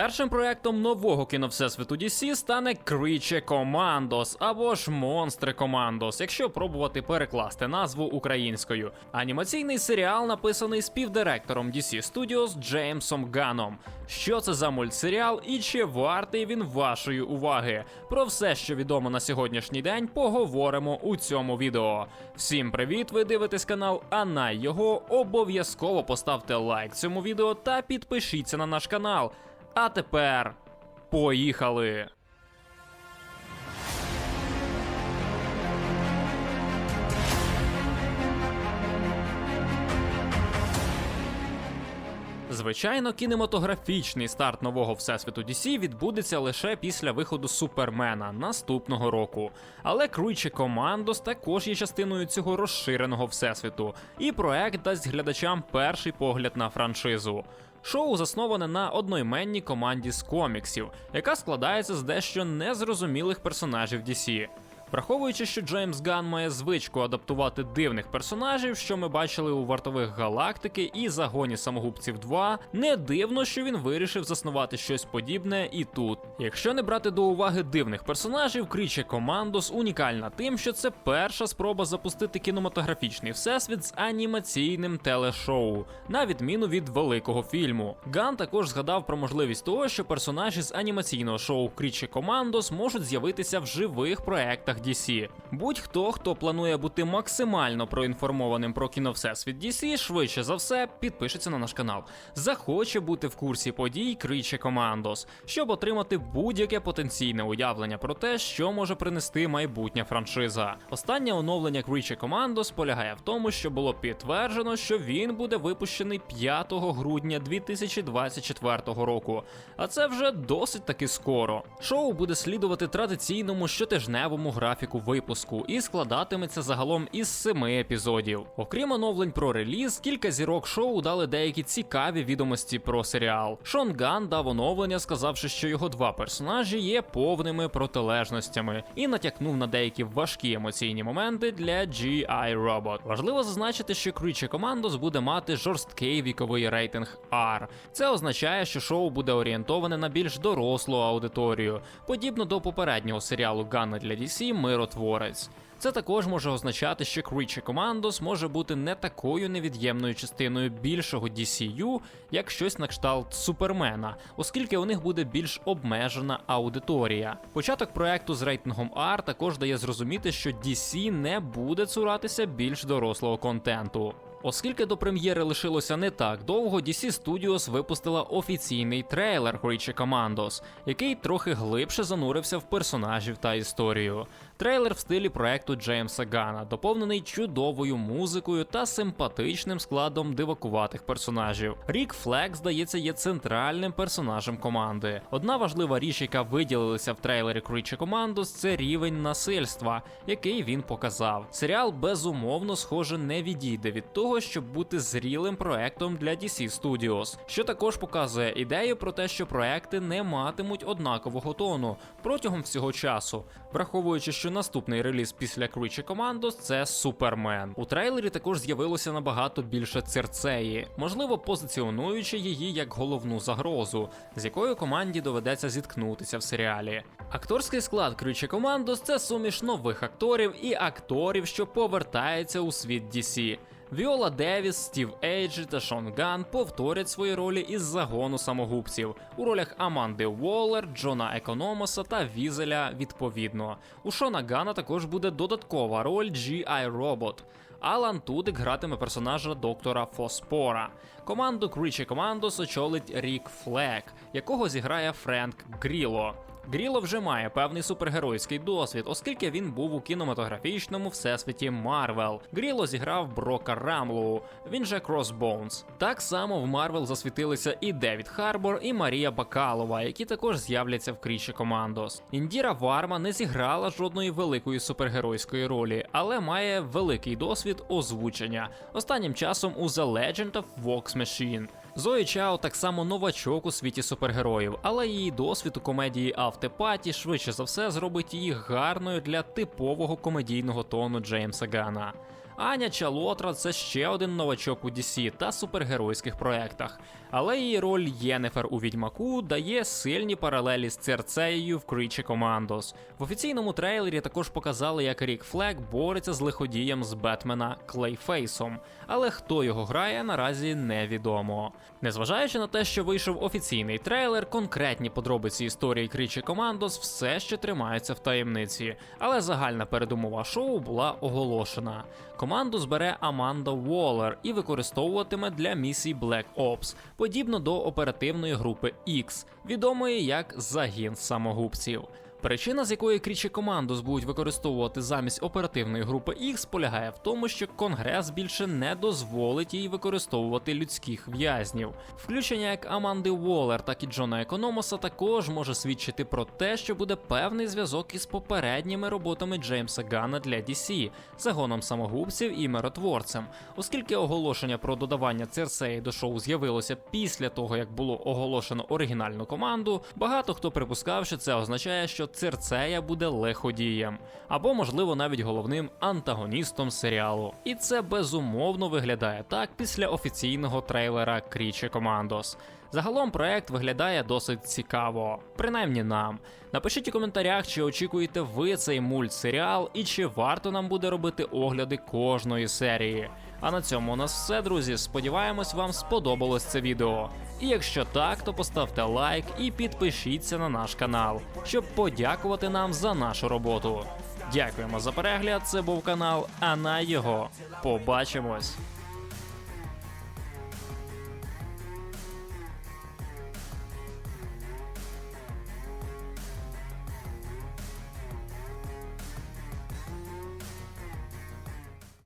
Першим проектом нового кіновсесвіту DC стане Creature Commandos або ж Монстри Commandos, якщо пробувати перекласти назву українською. Анімаційний серіал написаний співдиректором DC Studios Джеймсом Ганом. Що це за мультсеріал і чи вартий він вашої уваги? Про все, що відомо на сьогоднішній день, поговоримо у цьому відео. Всім привіт! Ви дивитесь канал, а його обов'язково поставте лайк цьому відео та підпишіться на наш канал. А тепер поїхали! Звичайно, кінематографічний старт нового всесвіту DC відбудеться лише після виходу Супермена наступного року. Але Creature Commandos також є частиною цього розширеного всесвіту, і проект дасть глядачам перший погляд на франшизу. Шоу засноване на одноіменній команді з коміксів, яка складається з дещо незрозумілих персонажів DC. Враховуючи, що Джеймс Ган має звичку адаптувати дивних персонажів, що ми бачили у вартових галактики і загоні самогубців 2, не дивно, що він вирішив заснувати щось подібне і тут. Якщо не брати до уваги дивних персонажів, Кріче Командос унікальна тим, що це перша спроба запустити кінематографічний всесвіт з анімаційним телешоу, на відміну від великого фільму. Ган також згадав про можливість того, що персонажі з анімаційного шоу Кріче Командос можуть з'явитися в живих проектах DC. Будь-хто, хто планує бути максимально проінформованим про кіно Всесвіт DC, швидше за все підпишеться на наш канал. Захоче бути в курсі подій Криче Командос, щоб отримати будь-яке потенційне уявлення про те, що може принести майбутня франшиза. Останнє оновлення Криче Командос полягає в тому, що було підтверджено, що він буде випущений 5 грудня 2024 року. А це вже досить таки скоро. Шоу буде слідувати традиційному щотижневому графіку випуску і складатиметься загалом із семи епізодів. Окрім оновлень про реліз, кілька зірок шоу дали деякі цікаві відомості про серіал. Шон Ган дав оновлення, сказавши, що його два персонажі є повними протилежностями, і натякнув на деякі важкі емоційні моменти для G.I. Robot. Важливо зазначити, що Creature Commandos буде мати жорсткий віковий рейтинг R. Це означає, що шоу буде орієнтоване на більш дорослу аудиторію, подібно до попереднього серіалу Ганна для DC Миротворець. Це також може означати, що Creature Commandos може бути не такою невід'ємною частиною більшого DCU, як щось на кшталт Супермена, оскільки у них буде більш обмежена аудиторія. Початок проекту з рейтингом R також дає зрозуміти, що DC не буде цуратися більш дорослого контенту. Оскільки до прем'єри лишилося не так довго, DC Studios випустила офіційний трейлер Creature Commandos, який трохи глибше занурився в персонажів та історію. Трейлер в стилі проекту Джеймса Гана, доповнений чудовою музикою та симпатичним складом дивакуватих персонажів. Рік Флек, здається, є центральним персонажем команди. Одна важлива річ, яка виділилася в трейлері Creature Commandos, це рівень насильства, який він показав. Серіал безумовно схоже не відійде від того, щоб бути зрілим проектом для DC Studios, що також показує ідею про те, що проекти не матимуть однакового тону протягом всього часу, враховуючи, що наступний реліз після Creature Commandos – це Супермен. У трейлері також з'явилося набагато більше церцеї, можливо, позиціонуючи її як головну загрозу, з якою команді доведеться зіткнутися в серіалі. Акторський склад Creature Commandos – це суміш нових акторів і акторів, що повертаються у світ DC. Віола Девіс, Стів Ейджі та Шон Ган повторять свої ролі із загону самогубців у ролях Аманди Уоллер, Джона Економоса та Візеля відповідно. У Шона Гана також буде додаткова роль G.I. Robot. Алан Тудик гратиме персонажа доктора Фоспора. Команду Creature Commandos очолить Рік Флек, якого зіграє Френк Гріло. Гріло вже має певний супергеройський досвід, оскільки він був у кінематографічному всесвіті Марвел. Гріло зіграв Брока Рамлоу, він же Crossbones. Так само в Марвел засвітилися і Девід Харбор, і Марія Бакалова, які також з'являться в Кріші Командос. Індіра Варма не зіграла жодної великої супергеройської ролі, але має великий досвід озвучення. Останнім часом у The Legend of Vox Machine. Зої Чао так само новачок у світі супергероїв, але її досвід у комедії Автепаті швидше за все зробить її гарною для типового комедійного тону Джеймса Гана. Аня Чалотра це ще один новачок у DC та супергеройських проектах. Але її роль Єнефер у відьмаку дає сильні паралелі з Церцеєю в Крічі Командос. В офіційному трейлері також показали, як Рік Флек бореться з лиходієм з Бетмена Клейфейсом. Але хто його грає, наразі невідомо. Незважаючи на те, що вийшов офіційний трейлер, конкретні подробиці історії Крічі Командос все ще тримаються в таємниці. Але загальна передумова шоу була оголошена. Команду збере Аманда Уоллер і використовуватиме для місій Black Ops, подібно до оперативної групи X, відомої як загін самогубців. Причина, з якої Крічі Командос будуть використовувати замість оперативної групи X, полягає в тому, що Конгрес більше не дозволить їй використовувати людських в'язнів. Включення як Аманди Уоллер, так і Джона Економоса також може свідчити про те, що буде певний зв'язок із попередніми роботами Джеймса Ганна для DC, загоном самогубців і миротворцем, оскільки оголошення про додавання Церсеї до шоу з'явилося після того, як було оголошено оригінальну команду. Багато хто припускав, що це означає, що Церцея буде лиходієм, або, можливо, навіть головним антагоністом серіалу. І це безумовно виглядає так після офіційного трейлера Крічі Командос. Загалом проект виглядає досить цікаво, принаймні нам. Напишіть у коментарях, чи очікуєте ви цей мультсеріал і чи варто нам буде робити огляди кожної серії. А на цьому у нас все, друзі. Сподіваємось, вам сподобалось це відео. І якщо так, то поставте лайк і підпишіться на наш канал, щоб подякувати нам за нашу роботу. Дякуємо за перегляд. Це був канал, а на його побачимось.